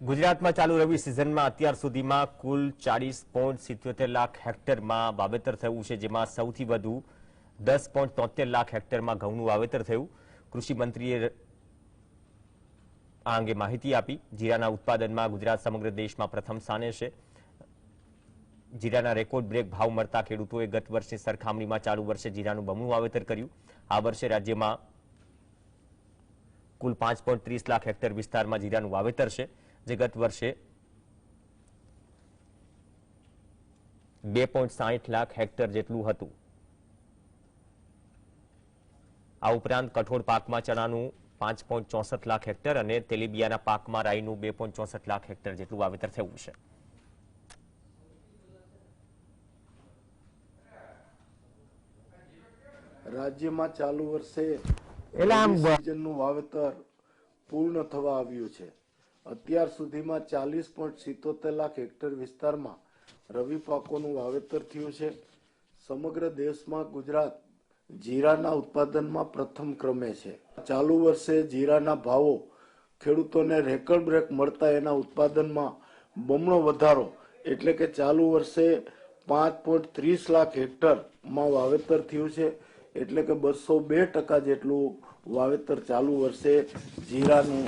ગુજરાતમાં ચાલુ રવિ સિઝનમાં અત્યાર સુધીમાં કુલ ચાલીસ પોઈન્ટ સિત્યોતેર લાખ હેક્ટરમાં વાવેતર થયું છે, જેમાં સૌથી વધુ દસ પોઈન્ટ તોતેર લાખ હેક્ટરમાં ઘઉંનું વાવેતર થયું. કૃષિમંત્રીએ આ અંગે માહિતી આપી. જીરાના ઉત્પાદનમાં ગુજરાત સમગ્ર દેશમાં પ્રથમ સ્થાને છે. જીરાના રેકોર્ડ બ્રેક ભાવ મળતા ખેડૂતોએ ગત વર્ષની સરખામણીમાં ચાલુ વર્ષે જીરાનું બમણું વાવેતર કર્યું. આ વર્ષે રાજ્યમાં કુલ પાંચ લાખ હેક્ટર વિસ્તારમાં જીરાનું વાવેતર છે. જે ગત વર્ષે બે પોઈન્ટ સાહીઠ લાખ હેક્ટર જેટલું હતું. આ ઉપરાંત કઠોળ પાકમાં ચણાનું પાંચ પોઈન્ટ ચોસઠ લાખ હેક્ટર અને તેલીબિયાના પાકમાં રાઈનું બે પોઈન્ટ ચોસઠ લાખ હેક્ટર જેટલું વાવેતર થયું છે. રાજ્યમાં ચાલુ વર્ષે એટલે આમ વાવેતર પૂર્ણ થવા આવ્યું છે. અત્યાર સુધીમાં ચાલીસ પોઈન્ટ સિત્તોતેર લાખ હેક્ટર વિસ્તારમાં રવિ પાકોનું વાવેતર થયું છે. સમગ્ર દેશમાં ગુજરાત જીરાના ઉત્પાદનમાં પ્રથમ ક્રમે છે. ચાલુ વર્ષે જીરાના ભાવો ખેડૂતોને રેકર્ડ બ્રેક મળતા એના ઉત્પાદનમાં બમણો વધારો એટલે કે ચાલુ વર્ષે પાંચ પોઈન્ટ ત્રીસ લાખ હેક્ટરમાં વાવેતર થયું છે. એટલે કે બસો બે ટકા જેટલું વાવેતર ચાલુ વર્ષે જીરાનું